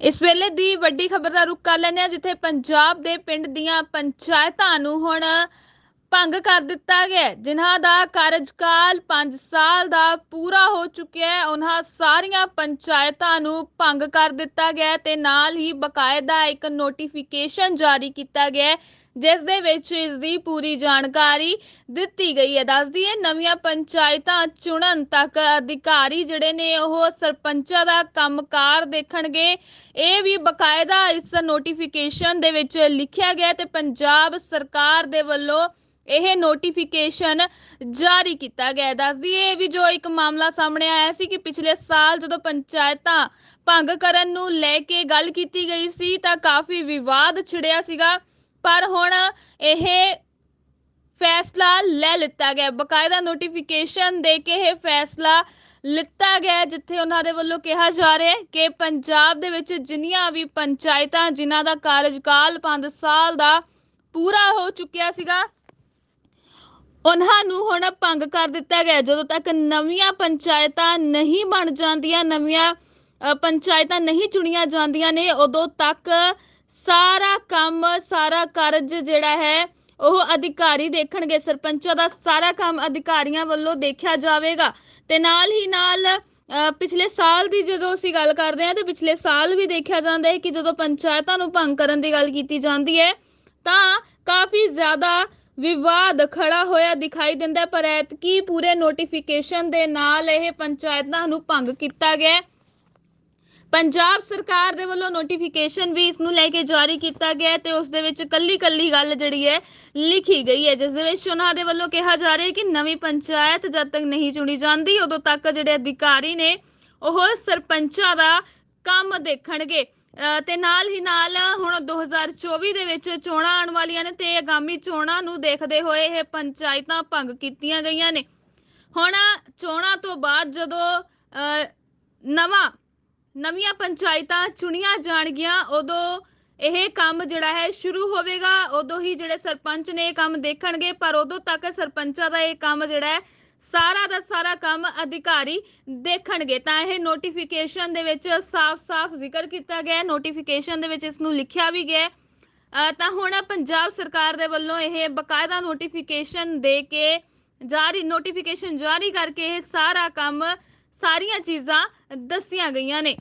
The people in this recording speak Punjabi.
ਇਸ ਵੇਲੇ ਦੀ ਵੱਡੀ ਖਬਰ ਦਾ ਰੁਖ ਕਰ ਲੈਂਦੇ ਆ ਜਿੱਥੇ ਪੰਜਾਬ ਦੇ ਪਿੰਡ ਦੀਆਂ ਪੰਚਾਇਤਾਂ ਨੂੰ ਹੁਣ ਭੰਗ ਕਰ ਦਿੱਤਾ ਗਿਆ ਜਿਨ੍ਹਾਂ ਦਾ ਕਾਰਜਕਾਲ 5 ਸਾਲ ਦਾ ਪੂਰਾ ਹੋ ਚੁੱਕਿਆ ਹੈ ਉਹਨਾਂ ਸਾਰੀਆਂ ਪੰਚਾਇਤਾਂ ਨੂੰ ਭੰਗ ਕਰ ਦਿੱਤਾ ਗਿਆ ਹੈ ਤੇ ਨਾਲ ਹੀ ਬਕਾਇਦਾ ਇੱਕ ਨੋਟੀਫਿਕੇਸ਼ਨ ਜਾਰੀ ਕੀਤਾ ਗਿਆ ਜਿਸ ਦੇ ਵਿੱਚ ਇਸ ਦੀ ਪੂਰੀ ਜਾਣਕਾਰੀ ਦਿੱਤੀ ਗਈ ਹੈ। ਦੱਸਦੀ ਹੈ ਨਵੀਆਂ ਪੰਚਾਇਤਾਂ ਚੁਣਨ ਤੱਕ ਅਧਿਕਾਰੀ ਜਿਹੜੇ ਨੇ ਉਹ ਸਰਪੰਚਾਂ ਦਾ ਕੰਮਕਾਰ ਦੇਖਣਗੇ। ਇਹ ਵੀ ਬਕਾਇਦਾ ਇਸ ਨੋਟੀਫਿਕੇਸ਼ਨ ਦੇ ਵਿੱਚ ਲਿਖਿਆ ਗਿਆ ਹੈ ਤੇ ਪੰਜਾਬ ਸਰਕਾਰ ਦੇ ਵੱਲੋਂ ਇਹ ਨੋਟੀਫਿਕੇਸ਼ਨ ਜਾਰੀ ਕੀਤਾ ਗਿਆ ਹੈ ਦੱਸਦੀ ਵੀ ਜੋ ਇੱਕ ਮਾਮਲਾ ਸਾਹਮਣੇ ਆਇਆ ਸੀ ਕਿ ਪਿਛਲੇ ਸਾਲ ਜਦੋਂ ਪੰਚਾਇਤਾਂ ਭੰਗ ਕਰਨ ਨੂੰ ਲੈ ਕੇ ਗੱਲ ਕੀਤੀ ਗਈ ਸੀ ਤਾਂ ਕਾਫੀ ਵਿਵਾਦ ਛਿੜਿਆ ਸੀਗਾ ਪਰ ਹੁਣ ਇਹ ਫੈਸਲਾ ਲੈ ਲਿੱਤਾ ਗਿਆ ਹੈ। ਬਕਾਇਦਾ ਨੋਟੀਫਿਕੇਸ਼ਨ ਦੇ ਕੇ ਇਹ ਫੈਸਲਾ ਲਿੱਤਾ ਗਿਆ ਜਿੱਥੇ ਉਹਨਾਂ ਦੇ ਵੱਲੋਂ ਕਿਹਾ ਜਾ ਰਿਹਾ ਹੈ ਕਿ ਪੰਜਾਬ ਦੇ ਵਿੱਚ ਜਿੰਨੀਆਂ ਵੀ ਪੰਚਾਇਤਾਂ, ਜਿਨ੍ਹਾਂ ਦਾ ਕਾਰਜਕਾਲ 5 ਸਾਲ ਦਾ ਪੂਰਾ ਹੋ ਚੁੱਕਿਆ ਸੀਗਾ ਉਹਨਾਂ ਨੂੰ ਹੁਣ ਭੰਗ ਕਰ ਦਿੱਤਾ ਗਿਆ ਜਦੋਂ ਤੱਕ ਨਵੀਆਂ ਪੰਚਾਇਤਾਂ ਨਹੀਂ ਬਣ ਜਾਂਦੀਆਂ, ਨਵੀਆਂ ਪੰਚਾਇਤਾਂ ਨਹੀਂ ਚੁਣੀਆਂ ਜਾਂਦੀਆਂ ਨੇ, ਉਦੋਂ ਤੱਕ ਸਾਰਾ ਕੰਮ, ਸਾਰਾ ਕਾਰਜ ਜਿਹੜਾ ਹੈ, ਉਹ ਅਧਿਕਾਰੀ ਦੇਖਣਗੇ। ਸਰਪੰਚਾਂ ਦਾ ਸਾਰਾ ਕੰਮ ਅਧਿਕਾਰੀਆਂ ਵੱਲੋਂ ਦੇਖਿਆ ਜਾਵੇਗਾ। ਤੇ ਨਾਲ ਹੀ ਨਾਲ ਪਿਛਲੇ ਸਾਲ ਦੀ ਜਦੋਂ ਅਸੀਂ ਗੱਲ ਕਰਦੇ ਹਾਂ, ਤੇ ਪਿਛਲੇ ਸਾਲ ਵੀ ਦੇਖਿਆ ਜਾਂਦਾ ਹੈ ਕਿ ਜਦੋਂ ਪੰਚਾਇਤਾਂ ਨੂੰ ਭੰਗ ਕਰਨ ਦੀ ਗੱਲ ਕੀਤੀ ਜਾਂਦੀ ਹੈ, ਤਾਂ ਕਾਫੀ ਜ਼ਿਆਦਾ ਵਿਵਾਦ ਖੜਾ ਹੋਇਆ ਦਿਖਾਈ ਦਿੰਦਾ ਪਰ ਐਤਕੀ ਪੂਰੇ ਨੋਟੀਫਿਕੇਸ਼ਨ ਦੇ ਨਾਲ ਇਹ ਪੰਚਾਇਤਾਂ ਨੂੰ ਭੰਗ ਕੀਤਾ ਗਿਆ ਪੰਜਾਬ ਸਰਕਾਰ ਦੇ ਵੱਲੋਂ ਨੋਟੀਫਿਕੇਸ਼ਨ ਵੀ ਇਸ ਨੂੰ ਲੈ ਕੇ ਜਾਰੀ ਕੀਤਾ ਗਿਆ ਤੇ ਉਸ ਦੇ ਵਿੱਚ ਕੱਲੀ ਕੱਲੀ ਗੱਲ ਜਿਹੜੀ ਹੈ ਲਿਖੀ ਗਈ ਹੈ, ਜਿਸ ਦੇ ਵਿੱਚ ਉਹਨਾਂ ਦੇ ਵੱਲੋਂ ਕਿਹਾ ਜਾ ਰਿਹਾ ਹੈ ਕਿ ਨਵੀਂ ਪੰਚਾਇਤ ਜਦ ਤੱਕ ਨਹੀਂ ਚੁਣੀ ਜਾਂਦੀ, ਉਦੋਂ ਤੱਕ ਜਿਹੜੇ ਅਧਿਕਾਰੀ ਨੇ ਉਹ ਸਰਪੰਚਾਂ ਦਾ ਕੰਮ ਦੇਖਣਗੇ। ਤੇ ਨਾਲ ਹੀ ਨਾਲ ਹੁਣ 2024 ਦੇ ਵਿੱਚ ਚੋਣਾਂ ਆਉਣ ਵਾਲੀਆਂ ਨੇ ਤੇ ਆਗਾਮੀ ਚੋਣਾਂ ਨੂੰ ਦੇਖਦੇ ਹੋਏ ਇਹ ਪੰਚਾਇਤਾਂ ਭੰਗ ਕੀਤੀਆਂ ਗਈਆਂ ਨੇ। ਹੁਣ ਚੋਣਾਂ ਤੋਂ ਬਾਅਦ ਜਦੋਂ ਅ, ਨਵਾਂ ਨਵੀਆਂ ਪੰਚਾਇਤਾਂ ਚੁਣੀਆਂ ਜਾਣਗੀਆਂ ਉਦੋਂ ਇਹ ਕੰਮ ਜਿਹੜਾ ਹੈ ਸ਼ੁਰੂ ਹੋਵੇਗਾ ਉਦੋਂ ਹੀ ਜਿਹੜੇ ਸਰਪੰਚ ਨੇ ਇਹ ਕੰਮ ਦੇਖਣਗੇ ਪਰ ਉਦੋਂ ਤੱਕ ਸਰਪੰਚਾਂ ਦਾ ਇਹ ਕੰਮ ਜਿਹੜਾ ਹੈ ਸਾਰਾ ਦਾ ਸਾਰਾ ਕੰਮ ਅਧਿਕਾਰੀ ਦੇਖਣਗੇ। ਤਾਂ ਇਹ ਨੋਟੀਫਿਕੇਸ਼ਨ ਦੇ ਵਿੱਚ ਸਾਫ਼-ਸਾਫ਼ ਜ਼ਿਕਰ ਕੀਤਾ ਗਿਆ ਹੈ। ਨੋਟੀਫਿਕੇਸ਼ਨ ਦੇ ਵਿੱਚ ਇਸ ਨੂੰ ਲਿਖਿਆ ਵੀ ਗਿਆ ਹੈ। ਤਾਂ ਹੁਣ ਪੰਜਾਬ ਸਰਕਾਰ ਦੇ ਵੱਲੋਂ ਇਹ ਬਕਾਇਦਾ ਨੋਟੀਫਿਕੇਸ਼ਨ ਦੇ ਕੇ ਜਾਰੀ ਨੋਟੀਫਿਕੇਸ਼ਨ ਜਾਰੀ ਕਰਕੇ ਇਹ ਸਾਰਾ ਕੰਮ ਸਾਰੀਆਂ ਚੀਜ਼ਾਂ ਦੱਸੀਆਂ ਗਈਆਂ ਨੇ।